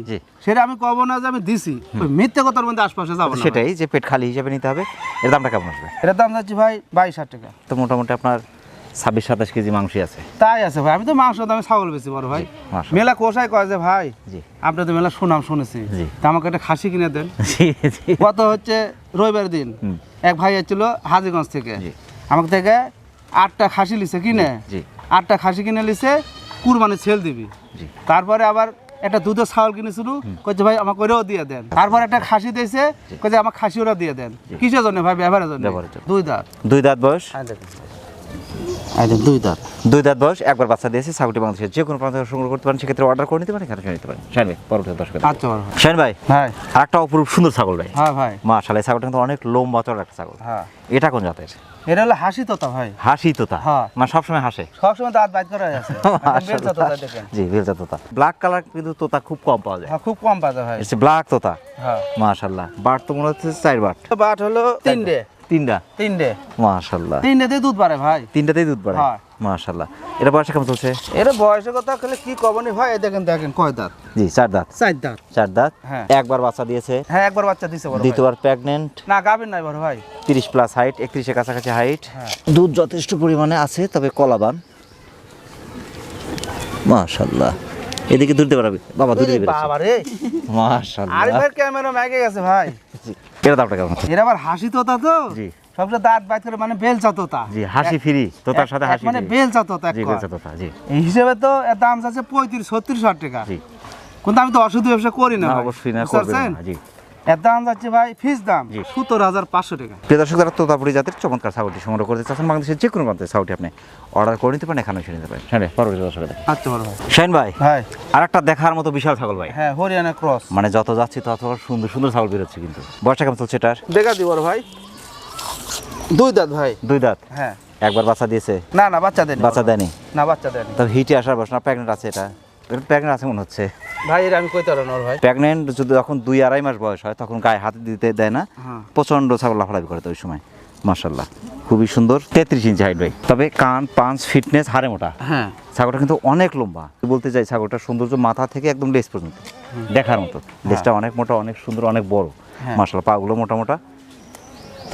Speaker 1: সেটা আমি কব না যে আমি দিছি। ওই মিথ্যে কথার মধ্যে আশপাশে যাব না।
Speaker 2: সেটাই যে পেট খালি হিসেবে নিতে হবে এর দামটা কেমন আসবে?
Speaker 1: এর দাম যাচ্ছে ভাই বাইশ হাজার টাকা।
Speaker 2: তো মোটামুটি আপনার ছাব্বিশ সাতাশ কেজি মাংসই আছে।
Speaker 1: তাই আছে ভাই আমি তো মাংস দামে ছাগল বেশি বড় ভাই। মেলা কোষাই কয় যে ভাই
Speaker 2: জি।
Speaker 1: আপনি তো মেলা সুনাম শুনেছি। তা আমাকে একটা খাসি কিনে দেন। কত হচ্ছে রবিবার দিন এক ভাই এসেছিল হাজিগঞ্জ থেকে। আমাকে থেকে আটটা খাসি লিছে কিনে? আটটা খাসি কিনে লিছে কুরবানি ছেল দিবি। তারপরে আবার একটা দুধের ছাগল কিনেছিল কইছে ভাই আমাকে ওরেও দিয়ে দেন। তারপর একটা খাসি দিয়েছে কইছে আমার খাসি ওরা দিয়ে দেন। কিসের জন্য ভাই ব্যবহারের জন্য। দুই দাঁত।
Speaker 2: দুই দাঁত বয়স?
Speaker 1: দুই দাঁত।
Speaker 2: দুই দাঁত বয়স একবার বাচ্চা দিয়েছে ছাগলটি বাংলাদেশের যে কোনো প্রান্ত সংগ্রহ করতে পারেন সেক্ষেত্রে অর্ডার করে নিতে পারেন এখানে নিতে পারেন। শাহিন ভাই পরবর্তী দর্শক
Speaker 1: আচ্ছা বড় ভাই।
Speaker 2: ভাই আর একটা অপরূপ সুন্দর ছাগল ভাই।
Speaker 1: হ্যাঁ ভাই।
Speaker 2: মা শালাই ছাগলটা কিন্তু অনেক লম্বা চড় একটা ছাগল।
Speaker 1: হ্যাঁ।
Speaker 2: এটা কোন জাতের?
Speaker 1: এটা হলো হাসি তোতা ভাই।
Speaker 2: হাসি তোতা।
Speaker 1: হ্যাঁ।
Speaker 2: মানে সবসময় হাসে।
Speaker 1: সবসময় দাঁত বাইট করা আছে। তোতা
Speaker 2: জি বেলচা তোতা। ব্ল্যাক কালার কিন্তু তোতা খুব কম পাওয়া যায়।
Speaker 1: হ্যাঁ খুব কম পাওয়া যায় ভাই।
Speaker 2: ব্ল্যাক তোতা।
Speaker 1: হ্যাঁ।
Speaker 2: মাশাল্লাহ বাট তো মনে হচ্ছে চার বাট।
Speaker 1: বাট হলো তিনটে।
Speaker 2: তিনটা?
Speaker 1: তিনটে।
Speaker 2: মাশাল্লাহ।
Speaker 1: তিনটেতেই দুধ পারে ভাই।
Speaker 2: তিনটাতেই দুধ বাড়ে। মাশাল্লাহ। এটা বয়সে কেমন চলছে?
Speaker 1: এর বয়সের কথা খেলে কি কবনি ভাই? দেখেন দেখেন কয় দাঁত?
Speaker 2: জি চার দাঁত।
Speaker 1: চার দাঁত।
Speaker 2: চার দাঁত।
Speaker 1: হ্যাঁ।
Speaker 2: একবার বাচ্চা দিয়েছে।
Speaker 1: হ্যাঁ একবার বাচ্চা দিছে বড়
Speaker 2: দ্বিতীয়বার প্রেগনেন্ট
Speaker 1: না গাবেন নাই বড় ভাই।
Speaker 2: তিরিশ প্লাস হাইট একত্রিশের কাছাকাছি হাইট। দুধ যথেষ্ট পরিমাণে আছে তবে কলাবান। মাশাল্লাহ। এদিকে দুধ দিতে পারবে? বাবা দুধ দিতে
Speaker 1: বাবা রে। আরে ভাই ক্যামেরা ম্যাগে গেছে ভাই।
Speaker 2: এটা দামটা কেমন
Speaker 1: এর আবার হাসি তোতা তো?
Speaker 2: জি।
Speaker 1: সবসময় দাঁত করে মানে বেলচা তোতা।
Speaker 2: জি হাসি ফ্রি তোতার সাথে হাসি
Speaker 1: মানে। বেলচা তোতা
Speaker 2: জি বেলচা তোতা জি।
Speaker 1: এই হিসেবে তো এর দাম আছে পঁয়ত্রিশ ছত্রিশ হাজার টাকা।
Speaker 2: জি।
Speaker 1: কিন্তু আমি তো অসুধ ব্যবসা করি না
Speaker 2: না অবশ্যই না করবেন জি।
Speaker 1: এর দাম যাচ্ছে ভাই ফিস দাম
Speaker 2: জি।
Speaker 1: সত্তর হাজার পাঁচশো টাকা।
Speaker 2: প্রিয় দর্শক যারা তোতাপুরি জাতের চমৎকার ছাগলটি সংগ্রহ করতে চাচ্ছেন বাংলাদেশের যে কোনো প্রান্তে ছাগলটি আপনি অর্ডার করে নিতে পারেন এখানে এসে নিতে পারেন। হ্যাঁ পরবর্তী দর্শক
Speaker 1: আচ্ছা বড় ভাই।
Speaker 2: শাইন ভাই
Speaker 1: ভাই।
Speaker 2: আর একটা দেখার মতো বিশাল ছাগল ভাই।
Speaker 1: হ্যাঁ হরিয়ানা ক্রস
Speaker 2: মানে যত যাচ্ছি তত সুন্দর সুন্দর ছাগল বেরোচ্ছে কিন্তু। বয়সটা কেমন চলছে এটার?
Speaker 1: দেখা দি বড় ভাই। দুই দাঁত ভাই।
Speaker 2: দুই দাঁত?
Speaker 1: হ্যাঁ।
Speaker 2: একবার বাচ্চা দিয়েছে?
Speaker 1: না না বাচ্চা দেন
Speaker 2: বাচ্চা দেয়নি?
Speaker 1: না বাচ্চা দেন
Speaker 2: তবে হিটে আসার বয়স না প্রেগনেন্ট আছে এটা? প্রেগনেন্ট আছে মনে হচ্ছে।
Speaker 1: ভাই এর আমি কইতে পারব না ভাই।
Speaker 2: প্রেগনেন্ট যদি যখন দুই আড়াই মাস বয়স হয় তখন গায়ে হাতে দিতে দেয় না।
Speaker 1: হ্যাঁ।
Speaker 2: প্রচণ্ড ছাগল লাফালাফি করে তো ওই সময়। মার্শাল্লাহ খুবই সুন্দর। তেত্রিশ ইঞ্চি হাইট ভাই। তবে কান পাঁচ ফিটনেস হাড়ে মোটা।
Speaker 1: হ্যাঁ।
Speaker 2: ছাগলটা কিন্তু অনেক লম্বা। বলতে চাই ছাগলটার সৌন্দর্য মাথা থেকে একদম লেজ পর্যন্ত। দেখার মতো। লেজটা অনেক মোটা অনেক সুন্দর অনেক বড়।
Speaker 1: হ্যাঁ।
Speaker 2: মার্শাল্লাহ পাগুলো মোটা মোটা।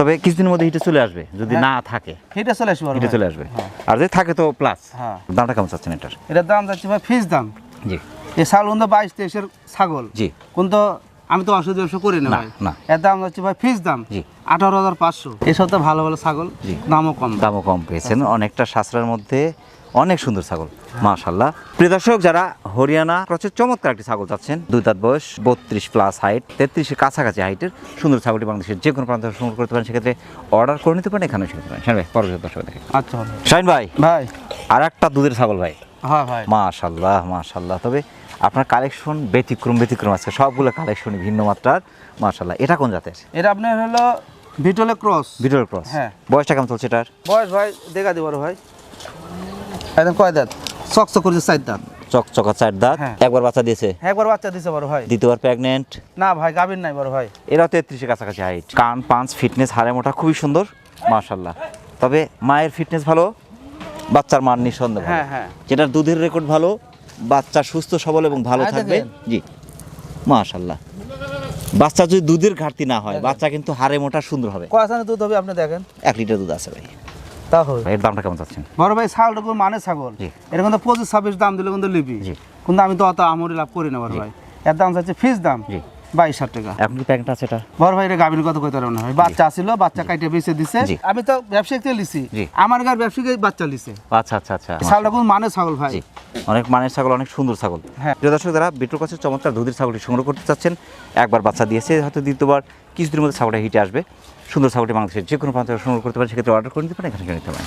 Speaker 2: তবে কিছুদিনের মধ্যে হিটে চলে আসবে যদি
Speaker 1: হ্যাঁ।
Speaker 2: না থাকে।
Speaker 1: হিটে চলে আসবে
Speaker 2: হিটে চলে আসবে।
Speaker 1: হ্যাঁ।
Speaker 2: আর যদি থাকে তো প্লাস
Speaker 1: হ্যাঁ।
Speaker 2: দামটা কেমন চাচ্ছেন এটার?
Speaker 1: এটার দাম যাচ্ছে ভাই ফিস দাম।
Speaker 2: জি।
Speaker 1: এই ছাগল কিন্তু বাইশ তেইশের ছাগল।
Speaker 2: জি।
Speaker 1: কিন্তু আমি তো ওষুধ ব্যবসা করি না
Speaker 2: না,
Speaker 1: এর দাম হচ্ছে ভাই ফিস দাম।
Speaker 2: জি।
Speaker 1: আঠারো হাজার পাঁচশো। এই সপ্তাহে ভালো ভালো ছাগল।
Speaker 2: জি।
Speaker 1: দামও কম।
Speaker 2: দামও কম পেয়েছেন। অনেকটা সাশ্রয়ের মধ্যে অনেক সুন্দর ছাগল মাশাল্লাহ প্রিয় দর্শক যারা হরিয়ানা ক্রসের চমৎকার একটি ছাগল চাচ্ছেন দুই দাঁত বয়স বত্রিশ প্লাস হাইট তেত্রিশের কাছাকাছি হাইটের সুন্দর ছাগলটি বাংলাদেশের যে কোনো প্রান্ত সংগ্রহ করতে পারেন সেক্ষেত্রে অর্ডার করে নিতে পারেন এখানে এসে নিতে পারেন। শাইন ভাই পরবর্তী দর্শক দেখে।
Speaker 1: আচ্ছা
Speaker 2: শাইন ভাই।
Speaker 1: ভাই।
Speaker 2: আর একটা দুধের ছাগল ভাই।
Speaker 1: হ্যাঁ ভাই।
Speaker 2: মাশাল্লাহ মাশাল্লাহ তবে আপনার কালেকশন ব্যতিক্রম ব্যতিক্রম আছে। সবগুলো কালেকশনই ভিন্ন মাত্রার মাশাল্লাহ এটা কোন জাতের?
Speaker 1: এটা আপনার হলো ভিটোলে ক্রস
Speaker 2: ভিডিওর ক্রস
Speaker 1: হ্যাঁ।
Speaker 2: বয়সটা কেমন চলছে এটার?
Speaker 1: বয়স ভাই দেখা দিব ভাই। একদম কয় দাঁত? চকচক করছে চার দাঁত।
Speaker 2: চকচকা চার দাঁত।
Speaker 1: হ্যাঁ।
Speaker 2: একবার বাচ্চা দিয়েছে?
Speaker 1: একবার বাচ্চা দিছে বড় ভাই।
Speaker 2: দ্বিতীয়বার প্রেগনেন্ট
Speaker 1: না ভাই গাবিন নাই বড় ভাই।
Speaker 2: এরাও তেত্রিশের কাছাকাছি হাইট কান পাঁচ ফিটনেস হাড়ে মোটা খুবই সুন্দর। মাশাল্লাহ তবে মায়ের ফিটনেস ভালো বাচ্চার মান নিঃসন্দেহ
Speaker 1: হ্যাঁ হ্যাঁ।
Speaker 2: যেটার দুধের রেকর্ড ভালো বাচ্চা সুস্থ সবল এবং ভালো
Speaker 1: আচ্ছা,
Speaker 2: থাকবে। জি। মাশাল্লাহ বাচ্চা যদি দুধের ঘাটতি না হয় বাচ্চা কিন্তু হাড়ে মোটা সুন্দর হবে।
Speaker 1: কয় দুধ হবে আপনি দেখেন?
Speaker 2: এক লিটার দুধ আছে ভাই।
Speaker 1: তা হবে
Speaker 2: এর দামটা কেমন চাচ্ছেন?
Speaker 1: বড় ভাই ছাগলটা কোন মানে ছাগল।
Speaker 2: জি।
Speaker 1: এটা কিন্তু পঁচিশ ছাব্বিশ দাম দিলে কিন্তু
Speaker 2: জি।
Speaker 1: কিন্তু আমি তো অত আমরি লাভ করি না বড় ভাই। এর দাম চাচ্ছে ফিস দাম। বাইশ হাজার টাকা।
Speaker 2: এখন কি প্যাকেট আছে এটা?
Speaker 1: বড় ভাই এটা গাভীর কথা কইতে পারব না ভাই। বাচ্চা আসিল বাচ্চা কাইটে বেঁচে দিছে। আমি তো ব্যবসায়িক থেকে লিছি। আমার গার ব্যবসায়িক বাচ্চা লিছে।
Speaker 2: আচ্ছা আচ্ছা আচ্ছা।
Speaker 1: ছাগলটা কোন মানে ছাগল ভাই।
Speaker 2: অনেক মানের ছাগল অনেক সুন্দর ছাগল।
Speaker 1: হ্যাঁ।
Speaker 2: প্রিয় দর্শক যারা বিটুর কাছে চমৎকার দুধের ছাগলটি সংগ্রহ করতে চাচ্ছেন। একবার বাচ্চা দিয়েছে হয়তো দ্বিতীয়বার কিছুদিনের মধ্যে ছাগলটা হিটে আসবে। সুন্দর ছাগলটি বাংলাদেশের যে কোনো প্রান্তে সংগ্রহ করতে পারেন সেক্ষেত্রে অর্ডার করে নিতে পারেন এখানে নিতে পারেন।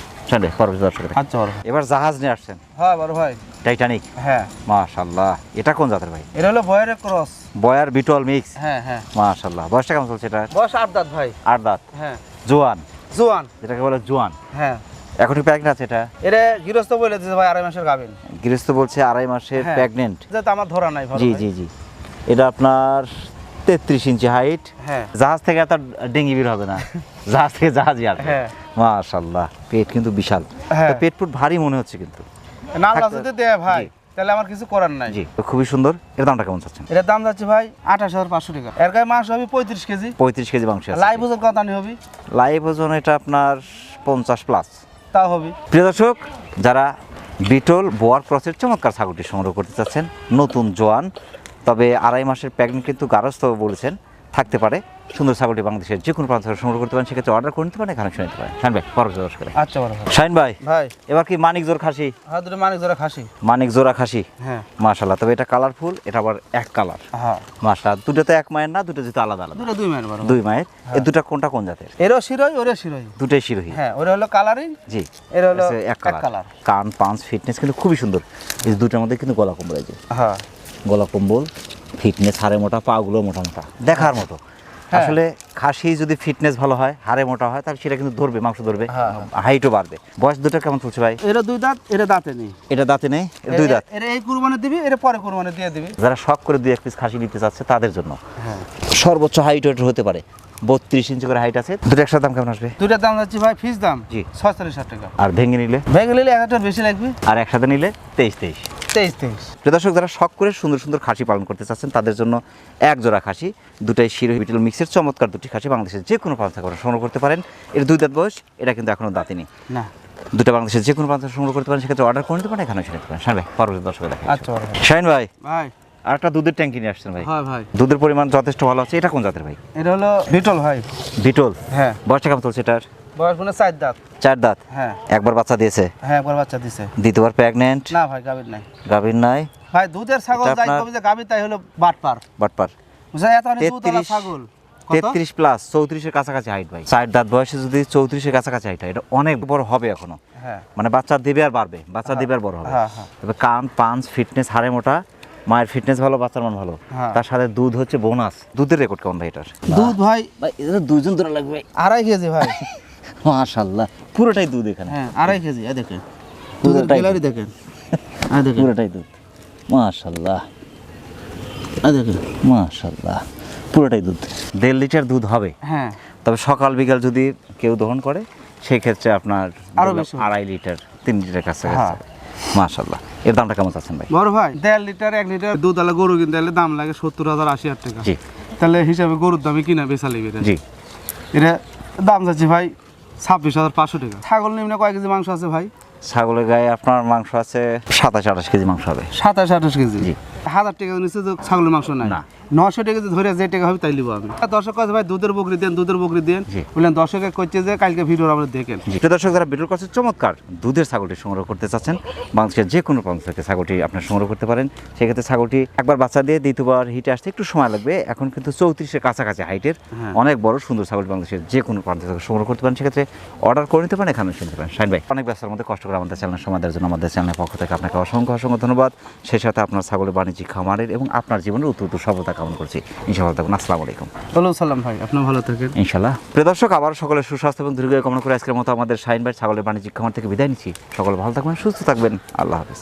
Speaker 2: পরবর্তী দর্শক
Speaker 1: আচ্ছা
Speaker 2: এবার জাহাজ নিয়ে আসছেন।
Speaker 1: হ্যাঁ বড় ভাই।
Speaker 2: টাইটানিক
Speaker 1: হ্যাঁ।
Speaker 2: মাশাল্লাহ এটা কোন জাতের ভাই?
Speaker 1: এটা হলো বয়ের ক্রস।
Speaker 2: Boer Beetal mix.
Speaker 1: হ্যাঁ হ্যাঁ।
Speaker 2: মাশাল্লাহ বয়সটা কেমন চলছে এটা
Speaker 1: বয়স আট দাঁত ভাই।
Speaker 2: আট দাঁত।
Speaker 1: হ্যাঁ।
Speaker 2: জোয়ান।
Speaker 1: জোয়ান।
Speaker 2: যেটাকে বলে জোয়ান।
Speaker 1: হ্যাঁ।
Speaker 2: এখনই প্রেগনেন্ট আছে এটা?
Speaker 1: এটা গৃহস্থ বলে ভাই আড়াই মাসের গাবেন
Speaker 2: গৃহস্থ বলছে আড়াই মাসের
Speaker 1: হ্যাঁ।
Speaker 2: প্রেগনেন্ট
Speaker 1: যেটা আমার ধরা নাই
Speaker 2: জি জি জি। এটা আপনার তেত্রিশ ইঞ্চি হাইট
Speaker 1: হ্যাঁ।
Speaker 2: জাহাজ থেকে এত ডেঙ্গি বের হবে না। জাহাজ থেকে জাহাজই আসবে।
Speaker 1: হ্যাঁ।
Speaker 2: মাশাল্লাহ পেট কিন্তু বিশাল।
Speaker 1: হ্যাঁ।
Speaker 2: পেট ফুট ভারী মনে হচ্ছে কিন্তু।
Speaker 1: না দেয় ভাই। তাহলে আমার কিছু করার নাই।
Speaker 2: জি খুবই সুন্দর। এর দামটা কেমন চাচ্ছেন?
Speaker 1: এটার দাম যাচ্ছে ভাই আঠাশ হাজার পাঁচশো টাকা। এর গায়ে মাংস হবে পঁয়ত্রিশ কেজি।
Speaker 2: পঁয়ত্রিশ কেজি মাংস আছে।
Speaker 1: লাইভ ওজন কত আনি হবে?
Speaker 2: লাইভ ওজন এটা আপনার পঞ্চাশ প্লাস
Speaker 1: তা হবে।
Speaker 2: প্রিয় দর্শক যারা বিটল বোয়ার ক্রসের চমৎকার ছাগলটি সংগ্রহ করতে চাচ্ছেন নতুন জোয়ান তবে আড়াই মাসের প্রেগনেন্ট কিন্তু গারস্থ বলেছেন থাকতে পারে। সুন্দর ছাগলটি বাংলাদেশের যে কোনো প্রান্ত সংগ্রহ করতে পারেন সেক্ষেত্রে অর্ডার করে নিতে পারেন এখানে শুনে নিতে পারেন। শাইন ভাই পরবর্তী দর্শক
Speaker 1: আচ্ছা বড় ভাই
Speaker 2: শাইন ভাই
Speaker 1: ভাই।
Speaker 2: এবার কি মানিক জোর খাসি?
Speaker 1: হ্যাঁ মানিক ধরে খাসি।
Speaker 2: মানিক জোড়া খাসি?
Speaker 1: হ্যাঁ।
Speaker 2: মাশাল্লাহ তবে এটা কালারফুল এটা আবার এক কালার
Speaker 1: হ্যাঁ।
Speaker 2: মাশাল্লাহ দুটো তো এক মায়ের না দুটো যেহেতু আলাদা আলাদা?
Speaker 1: দুটো দুই মায়ের বড়
Speaker 2: দুই মায়ের। এই দুটা কোনটা কোন জাতের?
Speaker 1: এরও শিরোই ওরে শিরোই।
Speaker 2: দুটোই শিরোই।
Speaker 1: হ্যাঁ ওরে হলো কালারিং
Speaker 2: জি।
Speaker 1: এর হলো
Speaker 2: এক কালার কান পাঁচ ফিটনেস কিন্তু খুবই সুন্দর। এই দুটোর মধ্যে কিন্তু গলা এই যে।
Speaker 1: হ্যাঁ।
Speaker 2: গলা কম্বল ফিটনেস হাড়ে মোটা পাগুলো মোটা মোটা দেখার মতো।
Speaker 1: হ্যাঁ।
Speaker 2: আসলে খাসি যদি ফিটনেস ভালো হয় হাড়ে মোটা হয় তাহলে সেটা কিন্তু ধরবে মাংস ধরবে
Speaker 1: হ্যাঁ।
Speaker 2: হাইটও বাড়বে। বয়স দুটো কেমন চলছে ভাই?
Speaker 1: এরা দুই দাঁত এটা দাঁতে নেই।
Speaker 2: এটা দাঁতে নেই? দুই দাঁত।
Speaker 1: এরা এই কুরবানি দিবি এরা পরে কুরবানি দিয়ে দিবি।
Speaker 2: যারা শখ করে দুই এক পিস খাসি নিতে চাচ্ছে তাদের জন্য।
Speaker 1: হ্যাঁ।
Speaker 2: সর্বোচ্চ হাইট ওটা হতে পারে। বত্রিশ ইঞ্চি করে হাইট আছে। দুটো একসাথে দাম কেমন আসবে?
Speaker 1: দুইটার দাম যাচ্ছে ভাই ফিস দাম
Speaker 2: জি।
Speaker 1: ছয়চল্লিশ টাকা।
Speaker 2: আর ভেঙে নিলে?
Speaker 1: ভেঙে নিলে এক হাজার বেশি লাগবে।
Speaker 2: আর একসাথে নিলে তেইশ তেইশ।
Speaker 1: তেইশ তেইশ।
Speaker 2: দর্শক যারা শখ করে সুন্দর সুন্দর খাসি পালন করতে চাচ্ছেন তাদের জন্য এক জোড়া খাসি দুটাই শিরো বিটেল মিক্সের চমৎকার দুটি খাসি বাংলাদেশের যে কোনো প্রান্ত থেকে সংগ্রহ করতে পারেন। এর দুই দাঁত বয়স এটা কিন্তু এখনও দাঁতিনি।
Speaker 1: না।
Speaker 2: দুটো বাংলাদেশের যে কোনো প্রান্ত থেকে সংগ্রহ করতে পারেন সেক্ষেত্রে অর্ডার করে নিতে পারেন এখানে নিতে পারেন। শাহিন ভাই পরবর্তী দর্শক দেখা
Speaker 1: আচ্ছা।
Speaker 2: শাহিন ভাই।
Speaker 1: ভাই।
Speaker 2: আর একটা দুধের ট্যাঙ্কি নিয়ে আসছেন ভাই।
Speaker 1: হয় ভাই।
Speaker 2: দুধের পরিমাণ যথেষ্ট ভালো আছে। এটা কোন জাতের ভাই?
Speaker 1: এটা হলো বিটল ভাই।
Speaker 2: বিটল?
Speaker 1: হ্যাঁ।
Speaker 2: বয়সটা কেমন চলছে এটার?
Speaker 1: বয়স মানে চার দাঁত।
Speaker 2: চার দাঁত?
Speaker 1: হ্যাঁ।
Speaker 2: একবার বাচ্চা দিয়েছে?
Speaker 1: হ্যাঁ একবার বাচ্চা দিছে
Speaker 2: দ্বিতীয়বার
Speaker 1: না ভাই গাভীর নাই।
Speaker 2: গাভীর নাই?
Speaker 1: ভাই দুধের ছাগল যাই যে গাভীর তাই হলো বাটপার।
Speaker 2: বাটপার।
Speaker 1: বুঝলেন এত অনেক দুধ
Speaker 2: তেত্রিশ
Speaker 1: ছাগল।
Speaker 2: তেত্রিশ প্লাস চৌত্রিশের কাছাকাছি হাইট ভাই। চার দাঁত বয়সে যদি চৌত্রিশের কাছাকাছি হাইট হয় এটা অনেক বড় হবে এখনও।
Speaker 1: হ্যাঁ।
Speaker 2: মানে বাচ্চা দেবে আর বাড়বে। বাচ্চা দেবে আর বড় হবে।
Speaker 1: হ্যাঁ, হ্যাঁ।
Speaker 2: তবে কান পাঞ্চ ফিটনেস হাড়ে মোটা মায়ের ফিটনেস ভালো বাচ্চার মান ভালো।
Speaker 1: হ্যাঁ।
Speaker 2: তার সাথে দুধ হচ্ছে বোনাস দুধের রেকর্ড কেমন ভাই এটার?
Speaker 1: দুধ ভাই
Speaker 2: ভাই এটা দুইজন ধরে লাগবে।
Speaker 1: আড়াই কেজি ভাই।
Speaker 2: মাশাল্লাহ পুরোটাই দুধ এখানে।
Speaker 1: হ্যাঁ আড়াই কেজি এই দেখেন। দুধের
Speaker 2: পুরোটাই
Speaker 1: গ্যালারি দেখেন। এই দেখেন।
Speaker 2: পুরোটাই দুধ। মাশাল্লাহ
Speaker 1: এই দেখেন।
Speaker 2: মাশাল্লাহ পুরোটাই দুধ। দেড় লিটার দুধ হবে।
Speaker 1: হ্যাঁ।
Speaker 2: তবে সকাল বিকাল যদি কেউ দহন করে সেই ক্ষেত্রে আপনার আরও
Speaker 1: বেশি
Speaker 2: আড়াই লিটার তিন লিটার কাছে
Speaker 1: হ্যাঁ।
Speaker 2: মাশাল্লাহ এর দামটা কেমন আছেন ভাই?
Speaker 1: বড় ভাই। দেড় লিটার এক লিটার দুধ আলা গরু কিনতে হলে দাম লাগে সত্তর হাজার আশি হাজার টাকা।
Speaker 2: জি।
Speaker 1: তাহলে হিসাবে গরুর দামে কিনা বেচা লাগবে এটা।
Speaker 2: জি।
Speaker 1: এটা দাম যাচ্ছে ভাই ছাব্বিশ হাজার পাঁচশো টাকা। ছাগল নিম্নে কয় কেজি মাংস আছে ভাই?
Speaker 2: ছাগলের গায়ে আপনার মাংস আছে সাতাশ আঠাশ কেজি মাংস হবে।
Speaker 1: সাতাশ আঠাশ কেজি।
Speaker 2: জি।
Speaker 1: হাজার টাকা নিচে তো ছাগলের মাংস নাই।
Speaker 2: না।
Speaker 1: নশো টাকা ধরে যে টাকা হবে তাই লিবো আমি। দর্শক কাছে ভাই দুধের বকরি দেন দুধের বকরি দেন। বললেন দর্শকে করছে যে কালকে ভিডিও আমরা দেখেন।
Speaker 2: দর্শক যারা বিটুল কাছে চমৎকার দুধের ছাগলটি সংগ্রহ করতে চাচ্ছেন। বাংলাদেশের যে কোনো প্রান্ত থেকে ছাগলটি আপনার সংগ্রহ করতে পারেন। সেক্ষেত্রে ছাগলটি একবার বাচ্চা দিয়ে দ্বিতীয়বার হিটে আসতে একটু সময় লাগবে। এখন কিন্তু চৌত্রিশের কাছাকাছি হাইটের
Speaker 1: হ্যাঁ।
Speaker 2: অনেক বড় সুন্দর ছাগল বাংলাদেশের যে কোনো প্রান্ত থেকে সংগ্রহ করতে পারেন। সেক্ষেত্রে অর্ডার করে নিতে পারেন এখানে শুনতে পারেন। শাইন ভাই অনেক ব্যস্তার মধ্যে কষ্ট করে আমাদের চ্যানেল সময় দেওয়ার জন্য আমাদের চ্যানেলের পক্ষ থেকে আপনাকে অসংখ্য অসংখ্য ধন্যবাদ। সেই সাথে আপনার ছাগলের বাণিজ্যিক খামারের এবং আপনার জীবনের উত্তর উত্তর সফলতা কামনা করছি। ইনশাআল্লাহ থাকুন আসসালামু আলাইকুম।
Speaker 1: বলো সালাম ভাই আপনার ভালো থাকেন?
Speaker 2: ইনশাল্লাহ প্রিয় দর্শক আবার সকলের সুস্বাস্থ্য এবং দীর্ঘ কামনা করে আজকের মতো আমাদের শাইন ভাই ছাগলের বাণিজ্যিক খামার থেকে বিদায় নিচ্ছি। সকলে ভালো থাকবেন সুস্থ থাকবেন। আল্লাহ হাফিজ।